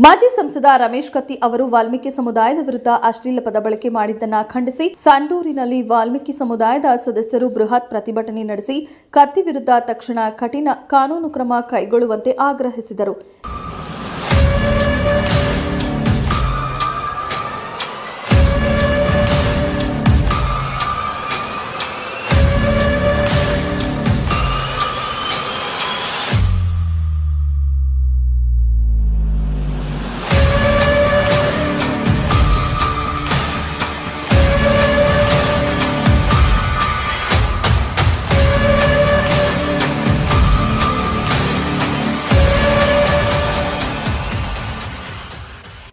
ಮಾಜಿ ಸಂಸದ ರಮೇಶ್ ಕತ್ತಿ ಅವರು ವಾಲ್ಮೀಕಿ ಸಮುದಾಯದ ವಿರುದ್ಧ ಅಶ್ಲೀಲ ಪದ ಬಳಕೆ ಮಾಡಿದ್ದನ್ನು ಖಂಡಿಸಿ ಸಂಡೂರಿನಲ್ಲಿ ವಾಲ್ಮೀಕಿ ಸಮುದಾಯದ ಸದಸ್ಯರು ಬೃಹತ್ ಪ್ರತಿಭಟನೆ ನಡೆಸಿ ಕತ್ತಿ ವಿರುದ್ಧ ತಕ್ಷಣ ಕಠಿಣ ಕಾನೂನು ಕ್ರಮ ಕೈಗೊಳ್ಳುವಂತೆ ಆಗ್ರಹಿಸಿದರು.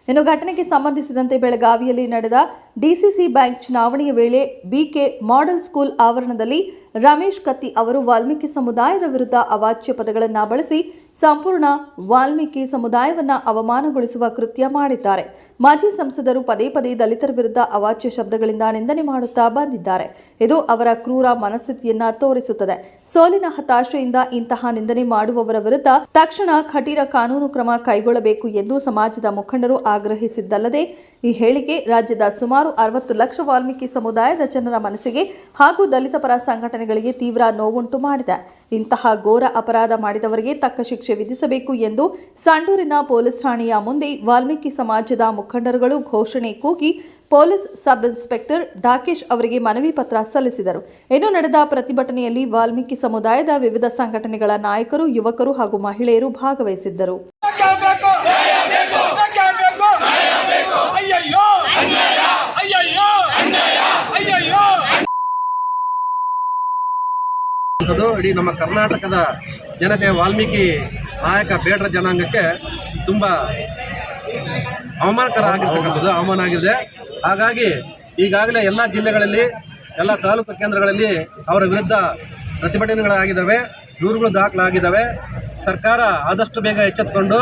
ಇನ್ನು ಘಟನೆಗೆ ಸಂಬಂಧಿಸಿದಂತೆ ಬೆಳಗಾವಿಯಲ್ಲಿ ನಡೆದ ಡಿಸಿಸಿ ಬ್ಯಾಂಕ್ ಚುನಾವಣೆಯ ವೇಳೆ ಬಿಕೆ ಮಾಡೆಲ್ ಸ್ಕೂಲ್ ಆವರಣದಲ್ಲಿ ರಮೇಶ್ ಕತ್ತಿ ಅವರು ವಾಲ್ಮೀಕಿ ಸಮುದಾಯದ ವಿರುದ್ಧ ಅವಾಚ್ಯ ಪದಗಳನ್ನು ಬಳಸಿ ಸಂಪೂರ್ಣ ವಾಲ್ಮೀಕಿ ಸಮುದಾಯವನ್ನ ಅವಮಾನಗೊಳಿಸುವ ಕೃತ್ಯ ಮಾಡಿದ್ದಾರೆ. ಮಾಜಿ ಸಂಸದರು ಪದೇ ಪದೇ ದಲಿತರ ವಿರುದ್ಧ ಅವಾಚ್ಯ ಶಬ್ದಗಳಿಂದ ನಿಂದನೆ ಮಾಡುತ್ತಾ ಬಂದಿದ್ದಾರೆ. ಇದು ಅವರ ಕ್ರೂರ ಮನಸ್ಥಿತಿಯನ್ನ ತೋರಿಸುತ್ತದೆ. ಸೋಲಿನ ಹತಾಶೆಯಿಂದ ಇಂತಹ ನಿಂದನೆ ಮಾಡುವವರ ವಿರುದ್ಧ ತಕ್ಷಣ ಕಠಿಣ ಕಾನೂನು ಕ್ರಮ ಕೈಗೊಳ್ಳಬೇಕು ಎಂದು ಸಮಾಜದ ಮುಖಂಡರು ಆಗ್ರಹಿಸಿದ್ದಲ್ಲದೆ, ಈ ಹೇಳಿಕೆ ರಾಜ್ಯದ ಸುಮಾರು ಅರವತ್ತು ಲಕ್ಷ ವಾಲ್ಮೀಕಿ ಸಮುದಾಯದ ಜನರ ಮನಸ್ಸಿಗೆ ಹಾಗೂ ದಲಿತ ಪರ ಸಂಘಟನೆಗಳಿಗೆ ತೀವ್ರ ನೋವುಂಟು ಮಾಡಿದೆ. ಇಂತಹ ಘೋರ ಅಪರಾಧ ಮಾಡಿದವರಿಗೆ ತಕ್ಕ ಶಿಕ್ಷೆ ವಿಧಿಸಬೇಕು ಎಂದು ಸಂಡೂರಿನ ಪೊಲೀಸ್ ಠಾಣೆಯ ಮುಂದೆ ವಾಲ್ಮೀಕಿ ಸಮಾಜದ ಮುಖಂಡರುಗಳು ಘೋಷಣೆ ಕೂಗಿ ಪೊಲೀಸ್ ಸಬ್ ಇನ್ಸ್ಪೆಕ್ಟರ್ ಡಾಕೇಶ್ ಅವರಿಗೆ ಮನವಿ ಪತ್ರ ಸಲ್ಲಿಸಿದರು. ಇನ್ನು ನಡೆದ ಪ್ರತಿಭಟನೆಯಲ್ಲಿ ವಾಲ್ಮೀಕಿ ಸಮುದಾಯದ ವಿವಿಧ ಸಂಘಟನೆಗಳ ನಾಯಕರು, ಯುವಕರು ಹಾಗೂ ಮಹಿಳೆಯರು ಭಾಗವಹಿಸಿದ್ದರು ಬೇಕು ಬೇಕು ಅಯ್ಯಯ್ಯೋ ಅಯ್ಯಯ್ಯೋ ಅಯ್ಯಯ್ಯೋ ಅದು ಇಡೀ ನಮ್ಮ ಕರ್ನಾಟಕದ ಜನತೆ ವಾಲ್ಮೀಕಿ ನಾಯಕ ಬೇಡರ ಜನಾಂಗಕ್ಕೆ ತುಂಬ ಅವಮಾನಕರ ಆಗಿರ್ತಕ್ಕಂಥದ್ದು, ಅವಮಾನ ಆಗಿದೆ. ಹಾಗಾಗಿ ಈಗಾಗಲೇ ಎಲ್ಲ ಜಿಲ್ಲೆಗಳಲ್ಲಿ, ಎಲ್ಲ ತಾಲೂಕು ಕೇಂದ್ರಗಳಲ್ಲಿ ಅವರ ವಿರುದ್ಧ ಪ್ರತಿಭಟನೆಗಳಾಗಿದ್ದಾವೆ, ದೂರುಗಳು ದಾಖಲಾಗಿದ್ದಾವೆ. ಸರ್ಕಾರ ಆದಷ್ಟು ಬೇಗ ಎಚ್ಚೆತ್ಕೊಂಡು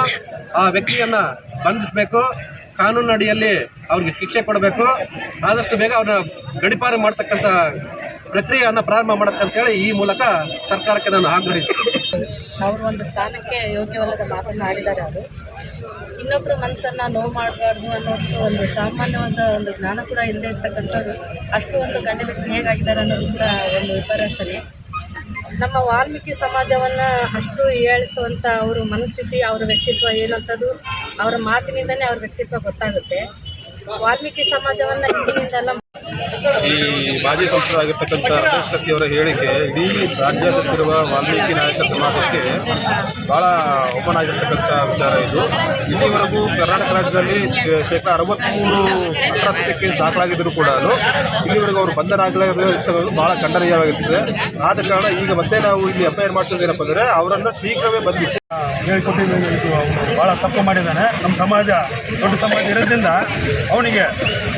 ಆ ವ್ಯಕ್ತಿಯನ್ನು ಬಂಧಿಸಬೇಕು. ಕಾನೂನು ಅಡಿಯಲ್ಲಿ ಅವ್ರಿಗೆ ಶಿಕ್ಷೆ ಕೊಡಬೇಕು. ಆದಷ್ಟು ಬೇಗ ಅವ್ರನ್ನ ಗಡಿಪಾರು ಮಾಡ್ತಕ್ಕಂಥ ಪ್ರಕ್ರಿಯೆಯನ್ನು ಪ್ರಾರಂಭ ಮಾಡಕ್ಕಂತೇಳಿ ಈ ಮೂಲಕ ಸರ್ಕಾರಕ್ಕೆ ನಾನು ಆಗ್ರಹಿಸ್ತೀನಿ. ಅವರು ಒಂದು ಸ್ಥಾನಕ್ಕೆ ಯೋಗ್ಯವಲ್ಲದ ಮಾತನ್ನು ಆಡಿದ್ದಾರೆ ಅವರು. ಇನ್ನೊಬ್ಬರು ಮನಸ್ಸನ್ನು ನೋವು ಮಾಡಬಾರ್ದು ಅನ್ನೋಷ್ಟು ಒಂದು ಸಾಮಾನ್ಯವಾದ ಒಂದು ಜ್ಞಾನ ಕೂಡ ಇಲ್ಲದೆ ಇರ್ತಕ್ಕಂಥವ್ರು ಅಷ್ಟು ಒಂದು ಗಂಡ ವ್ಯಕ್ತಿ ಹೇಗಾಗಿದ್ದಾರೆ ಅನ್ನೋದು ಕೂಡ ಒಂದು ವಿಪರ್ಯಾಸನೆ ನಮ್ಮ ವಾಲ್ಮೀಕಿ ಸಮಾಜವನ್ನು ಅಷ್ಟು ಏಳಿಸುವಂಥ ಅವರು ಮನಸ್ಥಿತಿ, ಅವರ ವ್ಯಕ್ತಿತ್ವ ಏನಂಥದ್ದು, ಅವರ ಮಾತಿನಿಂದನೇ ಅವ್ರ ವ್ಯಕ್ತಿತ್ವ ಗೊತ್ತಾಗುತ್ತೆ. ವಾಲ್ಮೀಕಿ ಸಮಾಜವನ್ನು ಹಿಂದಿನಿಂದಲ್ಲ ಈ ಮಾಜಿ ಸಂಸದರಾಗಿರ್ತಕ್ಕಂಥ ರಮೇಶ್ ಕತ್ತಿ ಅವರ ಹೇಳಿಕೆ ಇಡೀ ರಾಜ್ಯದಲ್ಲಿರುವ ವಾಲ್ಮೀಕಿ ನಾಯಕ ಸಮಾಜಕ್ಕೆ ಭಾಳ ಓಪನ್ ಆಗಿರ್ತಕ್ಕಂಥ ವಿಚಾರ ಇದು. ಇಲ್ಲಿವರೆಗೂ ಕರ್ನಾಟಕ ರಾಜ್ಯದಲ್ಲಿ ಶೇಕಡ ಅರವತ್ತ್ಮೂರು ಅಟ್ರಾಸಿಟಿ ಕೇಸ್ ದಾಖಲಾಗಿದ್ದರೂ ಕೂಡ ಇಲ್ಲಿವರೆಗೂ ಅವರು ಬಂಧನ ಬಹಳ ಖಂಡನೀಯವಾಗಿರ್ತದೆ ಆದ ಕಾರಣ ಈಗ ಮತ್ತೆ ನಾವು ಇಲ್ಲಿ ಆರ್ ಮಾಡ್ತಿದ್ದೇನಪ್ಪ ಅಂದರೆ ಅವರನ್ನು ಶೀಘ್ರವೇ ಬಂಧಿಸಿ ಹೇಳ್ಕೊಟ್ಟಿದ್ದಾನೆ. ಇದು ಅವನು ಭಾಳ ತಪ್ಪು ಮಾಡಿದ್ದಾನೆ. ನಮ್ಮ ಸಮಾಜ, ದೊಡ್ಡ ಸಮಾಜ ಇರೋದ್ರಿಂದ ಅವನಿಗೆ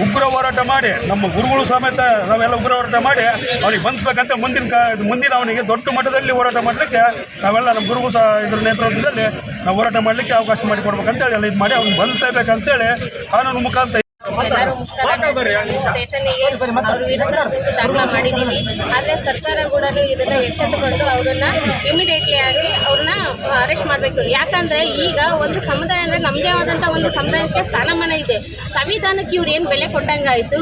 ಉಗ್ರ ಹೋರಾಟ ಮಾಡಿ, ನಮ್ಮ ಗುರುಗಳು ಸಮೇತ ನಾವೆಲ್ಲ ಉಗ್ರ ಹೋರಾಟ ಮಾಡಿ ಅವನಿಗೆ ಬಂಧಿಸ್ಬೇಕಂತ ಮುಂದಿನ ಕ, ಮುಂದಿನ ಅವನಿಗೆ ದೊಡ್ಡ ಮಟ್ಟದಲ್ಲಿ ಹೋರಾಟ ಮಾಡಲಿಕ್ಕೆ ನಾವೆಲ್ಲ ನಮ್ಮ ಗುರುಗಳು ಸಹ ಇದ್ರ ನೇತೃತ್ವದಲ್ಲಿ ನಾವು ಹೋರಾಟ ಮಾಡಲಿಕ್ಕೆ ಅವಕಾಶ ಮಾಡಿಕೊಡ್ಬೇಕಂತೇಳಿ, ಎಲ್ಲ ಇದು ಮಾಡಿ ಅವ್ನು ಬಂಧಿಸಬೇಕಂತೇಳಿ ಕಾನೂನು ಮುಖಾಂತರ ಎಲ್ಲರೂ ಮುಷ್ಕರ ಸ್ಟೇಷನ್ನಿಗೆ ಅವ್ರ ವಿರುದ್ಧ ದೂರು ದಾಖಲ ಮಾಡಿದ್ದೀವಿ ಆದರೆ ಸರ್ಕಾರ ಕೂಡ ಇದನ್ನ ಎಚ್ಚೆತ್ತುಕೊಂಡು ಅವರನ್ನ ಇಮಿಡಿಯೇಟ್ಲಿ ಆಗಿ ಅವ್ರನ್ನ ಅರೆಸ್ಟ್ ಮಾಡಬೇಕು. ಯಾಕಂದ್ರೆ ಈಗ ಒಂದು ಸಮುದಾಯ ಅಂದ್ರೆ ನಮ್ಮದೇ ಆದಂಥ ಒಂದು ಸಮುದಾಯಕ್ಕೆ ಸ್ಥಾನಮಾನ ಇದೆ. ಸಂವಿಧಾನಕ್ಕೆ ಇವ್ರು ಏನು ಬೆಲೆ ಕೊಟ್ಟಂಗಾಯ್ತು?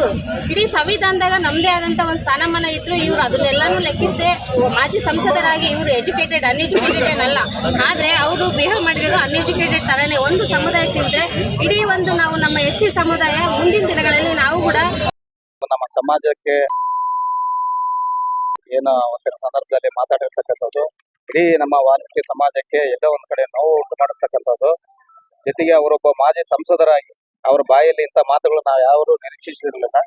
ಇಡೀ ಸಂವಿಧಾನದಾಗ ನಮ್ಮದೇ ಆದಂಥ ಒಂದು ಸ್ಥಾನಮಾನ ಇದ್ರು ಇವ್ರು ಅದನ್ನೆಲ್ಲಾನು ಲೆಕ್ಕಿಸದೆ ಮಾಜಿ ಸಂಸದರಾಗಿ ಇವರು ಎಜುಕೇಟೆಡ್ ಅನ್ಎಜುಕೇಟೆಡ್ ಅಲ್ಲ ಆದರೆ ಅವರು ಬಿಹೇವ್ ಮಾಡಿರೋದು ಅನ್ಎಜುಕೇಟೆಡ್ ಥರನೇ ಒಂದು ಸಮುದಾಯಕ್ಕೆ ತಿಂದರೆ ಇಡೀ ಒಂದು ನಾವು ನಮ್ಮ ಎಸ್ ಟಿ ಸಮುದಾಯ ಮುಂದಿನ ದಿನಗಳಲ್ಲಿ ನಾವು ಕೂಡ ನಮ್ಮ ಸಮಾಜಕ್ಕೆ ಏನು ಒಂದಿನ ಸಂದರ್ಭದಲ್ಲಿ ಮಾತಾಡಿರ್ತಕ್ಕಂಥದ್ದು. ಇಡೀ ನಮ್ಮ ವಾಲ್ಮೀಕಿ ಸಮಾಜಕ್ಕೆ ಎಲ್ಲೋ ಒಂದ್ ಕಡೆ ನೋವು ಉಂಟು ಮಾಡಿರ್ತಕ್ಕಂಥದ್ದು ಜೊತೆಗೆ ಅವರೊಬ್ಬ ಮಾಜಿ ಸಂಸದರಾಗಿ ಅವರ ಬಾಯಲ್ಲಿ ಇಂಥ ಮಾತುಗಳು ನಾವು ಯಾರು ನಿರೀಕ್ಷಿಸಿರಲಿಲ್ಲ.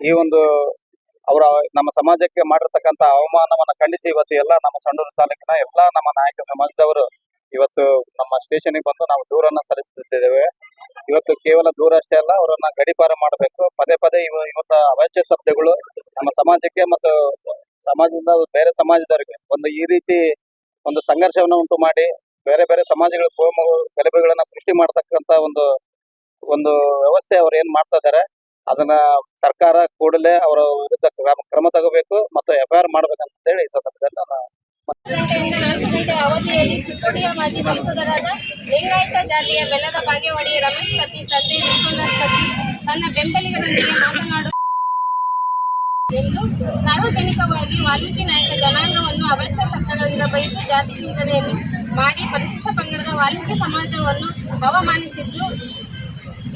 ಈ ಒಂದು ಅವರ ನಮ್ಮ ಸಮಾಜಕ್ಕೆ ಮಾಡಿರ್ತಕ್ಕಂಥ ಅವಮಾನವನ್ನು ಖಂಡಿಸಿ ಇವತ್ತು ಎಲ್ಲ ನಮ್ಮ ಸಂಡೂರು ತಾಲೂಕಿನ ಎಲ್ಲ ನಮ್ಮ ನಾಯಕ ಸಮಾಜದವರು ಇವತ್ತು ನಮ್ಮ ಸ್ಟೇಷನ್ಗೆ ಬಂದು ನಾವು ದೂರನ್ನ ಸಲ್ಲಿಸುತ್ತಿದ್ದೇವೆ. ಇವತ್ತು ಕೇವಲ ದೂರ ಅಷ್ಟೇ ಅಲ್ಲ, ಅವರನ್ನ ಗಡಿಪಾರ ಮಾಡಬೇಕು. ಪದೇ ಪದೇ ಇವ ಇವತ್ತ ಅವಾಚ್ಯ ಶಬ್ದಗಳು ನಮ್ಮ ಸಮಾಜಕ್ಕೆ ಮತ್ತು ಸಮಾಜದಿಂದ ಬೇರೆ ಸಮಾಜದವರಿಗೆ ಒಂದು ಈ ರೀತಿ ಒಂದು ಸಂಘರ್ಷವನ್ನು ಉಂಟು ಮಾಡಿ, ಬೇರೆ ಬೇರೆ ಸಮಾಜಗಳ ಕೋಮ ಗಲಭೆಗಳನ್ನ ಸೃಷ್ಟಿ ಮಾಡತಕ್ಕಂತ ಒಂದು ಒಂದು ವ್ಯವಸ್ಥೆ ಅವ್ರು ಏನ್ ಮಾಡ್ತಾ ಇದಾರೆ, ಅದನ್ನ ಸರ್ಕಾರ ಕೂಡಲೇ ಅವರ ವಿರುದ್ಧ ಕ್ರಮ ಕ್ರಮ ತಗೋಬೇಕು ಮತ್ತು ಎಫ್ ಐ ಆರ್ ಮಾಡ್ಬೇಕಂತ ಹೇಳಿ ಈ ಸಂದರ್ಭದಲ್ಲಿ ನಾನು ಅವಧಿಯಲ್ಲಿ ಚಿಕ್ಕೋಡಿಯ ಮಾಜಿ ಸಂಸದರಾದ ಲಿಂಗಾಯತ ಜಾತಿಯ ಬೆಲ್ಲದ ಬಾಗೇವಾಡಿ ರಮೇಶ್ ಕತ್ತಿ ತಂದೆ ವಿಶ್ವನಾಥ್ ಕತ್ತಿ ತನ್ನ ಬೆಂಬಲಿಗರೊಂದಿಗೆ ಮಾತನಾಡುವ ಎಂದು ಸಾರ್ವಜನಿಕವಾಗಿ ವಾಲ್ಮೀಕಿ ನಾಯಕ ಜನಾಂಗವನ್ನು ಅವಾಚ್ಯ ಶಬ್ದಗಳಿಂದ ಬೈದು ಜಾತಿ ನಿಂದನೆಯನ್ನು ಮಾಡಿ ಪರಿಶಿಷ್ಟ ಪಂಗಡದ ವಾಲ್ಮೀಕಿ ಸಮಾಜವನ್ನು ಅವಮಾನಿಸಿದ್ದು.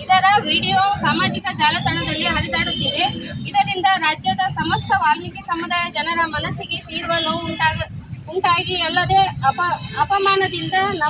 ಇದರ ವಿಡಿಯೋ ಸಾಮಾಜಿಕ ಜಾಲತಾಣದಲ್ಲಿ ಹರಿದಾಡುತ್ತಿದೆ. ಇದರಿಂದ ರಾಜ್ಯದ ಸಮಸ್ತ ವಾಲ್ಮೀಕಿ ಸಮುದಾಯ ಜನರ ಮನಸ್ಸಿಗೆ ತೀವ್ರ ನೋವು ಉಂಟಾಗ ಉಂಟಾಗಿ ಅಲ್ಲದೆ ಅಪ ಅಪಮಾನದಿಂದ ನಮ್ಮ